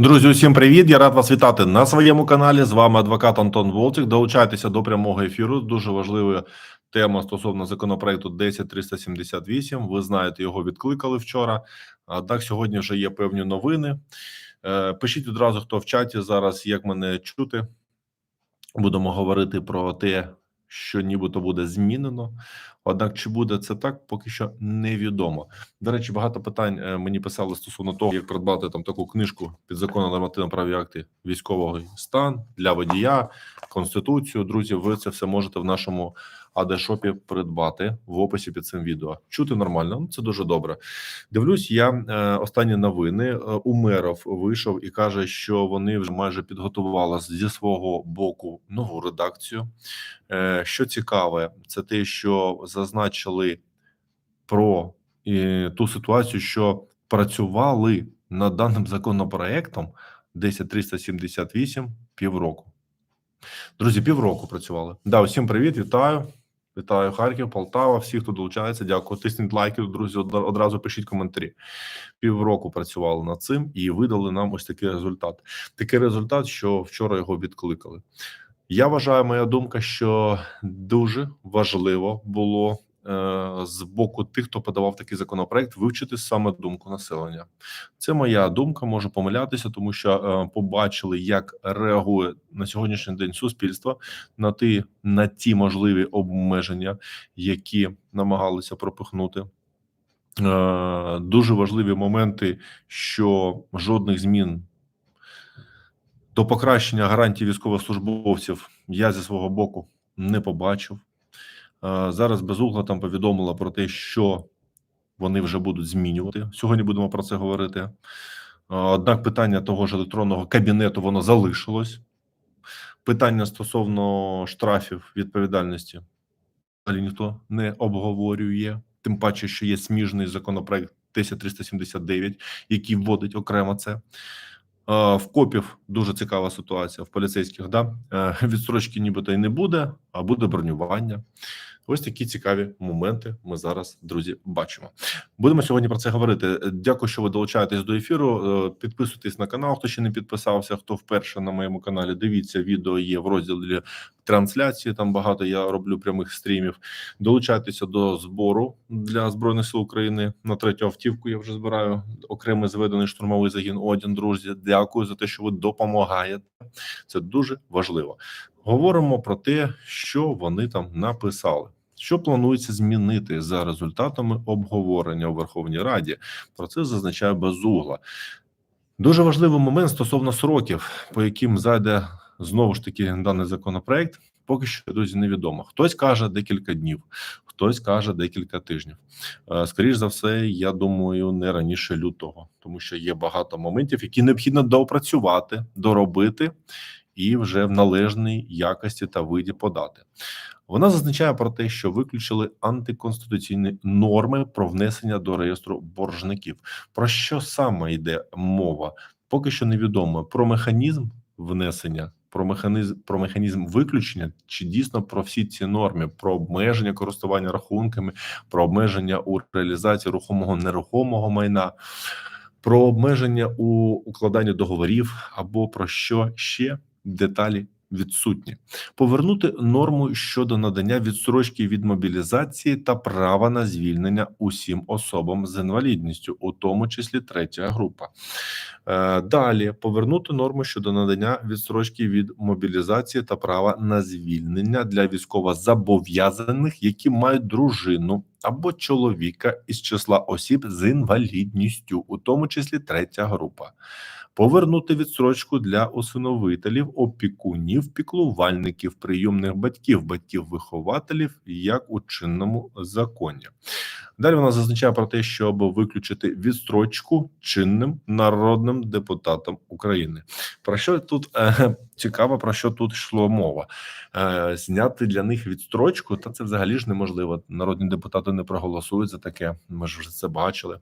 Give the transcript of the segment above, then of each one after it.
Друзі, усім привіт! Я рад вас вітати на своєму каналі. З вами адвокат Антон Волцик. Долучайтеся до прямого ефіру. Дуже важлива тема стосовно законопроекту 10378. Ви знаєте, його відкликали вчора. Однак сьогодні вже є певні новини. Е, Пишіть одразу, хто в чаті зараз, як мене чути. Будемо говорити про те, що нібито буде змінено. Однак, чи буде це так, поки що невідомо. До речі, багато питань е, мені писали стосовно того, як придбати там таку книжку під законом нормативно-праві акти військового стан для водія, конституцію. Друзі, ви це все можете в нашому АД-шопі придбати в описі під цим відео. Чути нормально, ну, це дуже добре. Дивлюсь, я е, останні новини. Е, Умеров вийшов і каже, що вони вже майже підготували зі свого боку нову редакцію. Е, Що цікаве, це те, що зазначили про ту ситуацію, що працювали над даним законопроектом 10378 півроку. Друзі, півроку працювали. Да, усім привіт, вітаю. Вітаю Харків, Полтава, всі, хто долучається. Дякую. Тисніть лайки, друзі. од- Одразу пишіть коментарі. Півроку працювали над цим і видали нам ось такий результат. Такий результат, що вчора його відкликали. Я вважаю, моя думка, що дуже важливо було з боку тих, хто подавав такий законопроект, вивчити саме думку населення. Це моя думка, можу помилятися, тому що е, побачили, як реагує на сьогоднішній день суспільство на ті, на ті можливі обмеження, які намагалися пропихнути. Е, Дуже важливі моменти, що жодних змін до покращення гарантій військовослужбовців я зі свого боку не побачив. Е, Зараз безугла там повідомила про те, що вони вже будуть змінювати. Сьогодні будемо про це говорити. Е, Однак питання того ж електронного кабінету воно залишилось. Питання стосовно штрафів відповідальності взагалі ніхто не обговорює. Тим паче, що є сміжний законопроект 10379, який вводить окремо це. Е, В копів дуже цікава ситуація в поліцейських. Да? Відстрочки нібито і не буде, а буде бронювання. Ось такі цікаві моменти ми зараз, друзі, бачимо. Будемо сьогодні про це говорити. Дякую, що ви долучаєтесь до ефіру. Е, Підписуйтесь на канал, хто ще не підписався. Хто вперше на моєму каналі, дивіться відео є в розділі трансляції. Там багато я роблю прямих стрімів. Долучайтеся до збору для збройних сил України на третю автівку. Я вже збираю окремий зведений штурмовий загін. Одін друзі. Дякую за те, що ви допомагаєте. Це дуже важливо. Говоримо про те, що вони там написали. Що планується змінити за результатами обговорення у Верховній Раді? Про це зазначає Безугла. Дуже важливий момент стосовно сроків, по яким зайде знову ж таки даний законопроект. Поки що друзі невідомо. Хтось каже декілька днів, хтось каже декілька тижнів. Е, Скоріш за все, я думаю, не раніше лютого, тому що є багато моментів, які необхідно доопрацювати, доробити і вже в належній якості та виді подати. Вона зазначає про те, що виключили антиконституційні норми про внесення до реєстру боржників. Про що саме йде мова? Поки що невідомо про механізм внесення, про механізм про механізм виключення, чи дійсно про всі ці норми, про обмеження користування рахунками, про обмеження у реалізації рухомого нерухомого майна. Про обмеження у укладанні договорів або про що ще деталі відсутні, повернути норму щодо надання відстрочки від мобілізації та права на звільнення усім особам з інвалідністю, у тому числі третя група. Е, Далі повернути норму щодо надання відстрочки від мобілізації та права на звільнення для військовозобов'язаних, які мають дружину або чоловіка із числа осіб з інвалідністю, у тому числі третя група. Повернути відсрочку для усиновителів, опікунів, піклувальників, прийомних батьків, батьків-вихователів, як у чинному законі. Далі вона зазначає про те, щоб виключити відстрочку чинним народним депутатам України. Про що тут е, цікаво, про що тут йшло мова? Е, зняти для них відстрочку, та це взагалі ж неможливо. Народні депутати не проголосують за таке. Ми ж вже це бачили.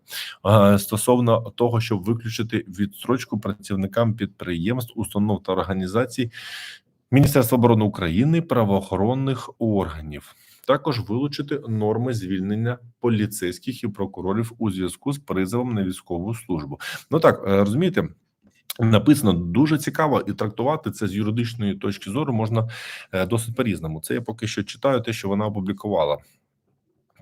Е, стосовно того, щоб виключити відстрочку працівникам підприємств, установ та організацій Міністерства оборони України, правоохоронних органів. Також вилучити норми звільнення поліцейських і прокурорів у зв'язку з призовом на військову службу. Ну так е, розумієте. Написано дуже цікаво, і трактувати це з юридичної точки зору можна е, досить по-різному. Це я поки що читаю те, що вона опублікувала.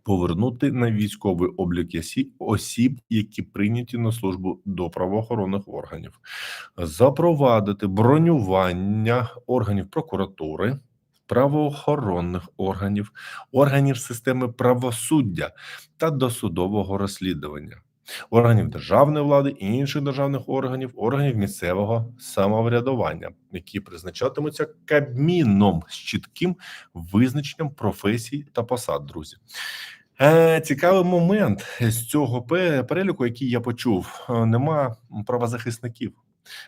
Повернути на військовий облік осі- осіб, які прийняті на службу до правоохоронних органів, запровадити бронювання органів прокуратури, правоохоронних органів, органів системи правосуддя та досудового розслідування органів державної влади і інших державних органів, органів місцевого самоврядування, які призначатимуться кабміном з чітким визначенням професій та посад. Друзі, Е, цікавий момент з цього переліку, який я почув. Е, Нема правозахисників.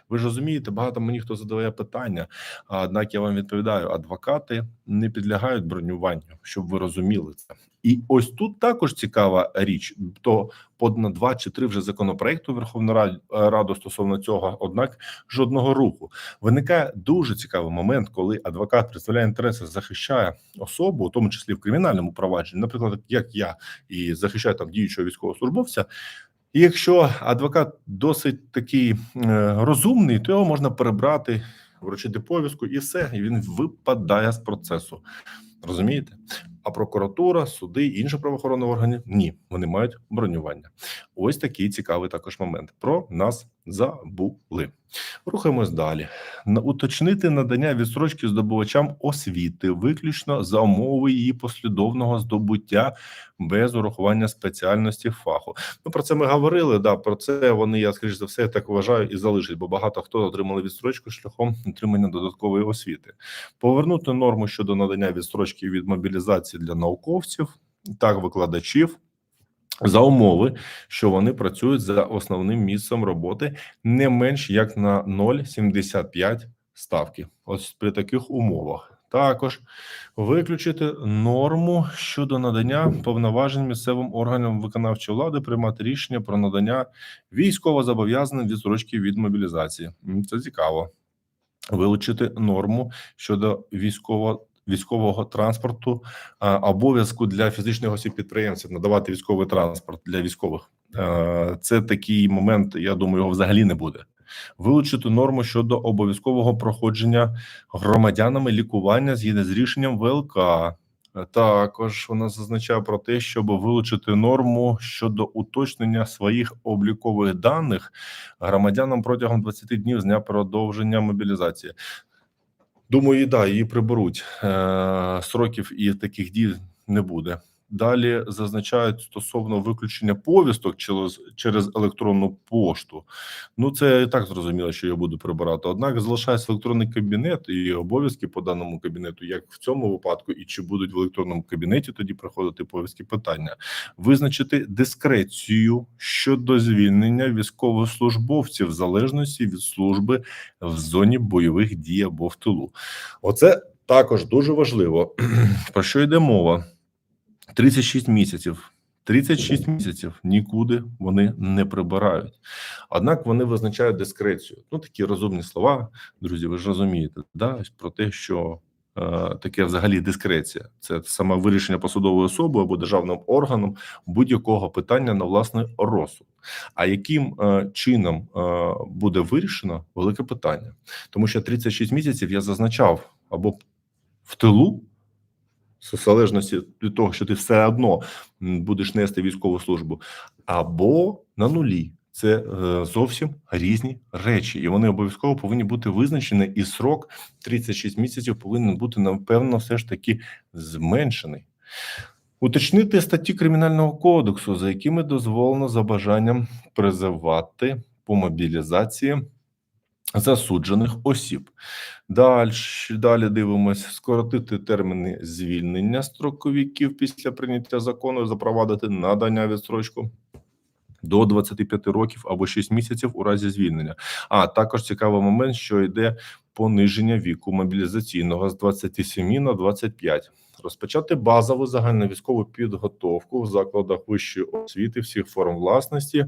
Ви ж розумієте, багато мені хто задає питання. Однак я вам відповідаю: адвокати не підлягають бронюванню, щоб ви розуміли це. І ось тут також цікава річ. То подано два чи три вже законопроекту Верховної Ради стосовно цього, однак жодного руху. Виникає дуже цікавий момент, коли адвокат представляє інтереси, захищає особу, у тому числі в кримінальному провадженні, наприклад, як я і захищаю там діючого військовослужбовця. І якщо адвокат досить такий е, розумний, то його можна перебрати, вручити повістку, і все, і він випадає з процесу. Розумієте? А прокуратура, суди, інші правоохоронні органи ні, вони мають бронювання. Ось такий цікавий також момент. Про нас забули. Рухаємось далі. Уточнити надання відстрочки здобувачам освіти, виключно за умови її послідовного здобуття без урахування спеціальності фаху. Ну про це ми говорили. Да, про це вони, я скоріш за все, так вважаю, і залишать, бо багато хто отримали відстрочку шляхом отримання додаткової освіти. Повернути норму щодо надання відстрочки від мобілізації для науковців, так викладачів. За умови, що вони працюють за основним місцем роботи не менш як на 0,75 ставки. Ось при таких умовах. Також виключити норму щодо надання повноважень місцевим органам виконавчої влади приймати рішення про надання військовозобов'язаним відстрочки від мобілізації. Це цікаво. Вилучити норму щодо військово військового транспорту обов'язку для фізичних осіб підприємців надавати військовий транспорт для військових. Це такий момент. Я думаю, його взагалі не буде. Вилучити норму щодо обов'язкового проходження громадянами лікування згідно з рішенням ВЛК. Також вона зазначає про те, щоб вилучити норму щодо уточнення своїх облікових даних громадянам протягом 20 днів з дня продовження мобілізації. Думаю, і да, її приберуть. Е, Сроків і таких дій не буде. Далі зазначають стосовно виключення повісток через, через електронну пошту. Ну це і так зрозуміло, що я буду прибирати. Однак залишається електронний кабінет і обов'язки по даному кабінету, як в цьому випадку, і чи будуть в електронному кабінеті тоді проходити повістки питання, визначити дискрецію щодо звільнення військовослужбовців в залежності від служби в зоні бойових дій або в тилу. Оце також дуже важливо. Про що йде мова? 36 місяців. 36 місяців нікуди вони не прибирають. Однак вони визначають дискрецію. Ну такі розумні слова, друзі. Ви ж розумієте, да? Про те, що е, таке взагалі дискреція це саме вирішення посадової особи або державним органом будь-якого питання на власний розсуд. А яким е, чином е, буде вирішено велике питання, тому що 36 місяців я зазначав або в тилу в залежності від того, що ти все одно будеш нести військову службу, або на нулі. Це е, зовсім різні речі, і вони обов'язково повинні бути визначені. І срок 36 місяців повинен бути напевно, все ж таки зменшений. Уточнити статті кримінального кодексу, за якими дозволено за бажанням призивати по мобілізації засуджених осіб. Далі, далі дивимося скоротити терміни звільнення строковиків після прийняття закону, запровадити надання відстрочку до 25 років або 6 місяців у разі звільнення. А також цікавий момент, що йде пониження віку мобілізаційного з 27 на 25. Розпочати базову загальновійськову підготовку в закладах вищої освіти всіх форм власності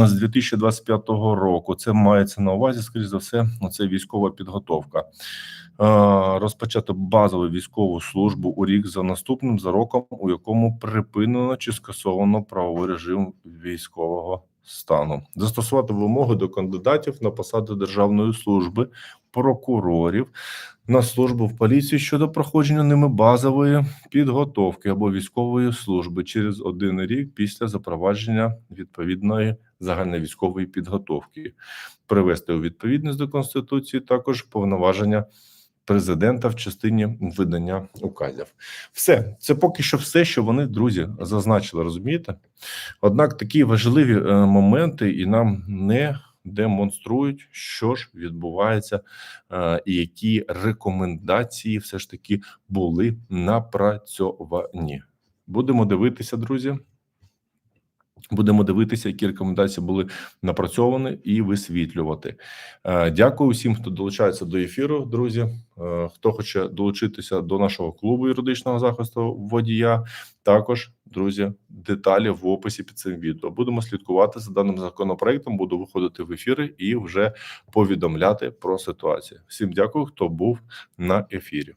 з 2025 року. Це мається на увазі, скоріш за все, це військова підготовка. Е, Розпочати базову військову службу у рік за наступним за роком, у якому припинено чи скасовано правовий режим військового стану, застосувати вимоги до кандидатів на посади державної служби, прокурорів на службу в поліції щодо проходження ними базової підготовки або військової служби через один рік після запровадження відповідної загальновійськової підготовки, привести у відповідність до конституції також повноваження президента в частині видання указів. Все це поки що все, що вони друзі зазначили. Розумієте? Однак такі важливі е, моменти і нам не демонструють, що ж відбувається, е, і які рекомендації все ж таки були напрацьовані. Будемо дивитися, друзі. Будемо дивитися, які рекомендації були напрацьовані, і висвітлювати. Е, Дякую всім, хто долучається до ефіру. Друзі, Е, хто хоче долучитися до нашого клубу юридичного захисту водія. Також друзі, деталі в описі під цим відео. Будемо слідкувати за даним законопроектом. Буду виходити в ефіри і вже повідомляти про ситуацію. Всім дякую, хто був на ефірі.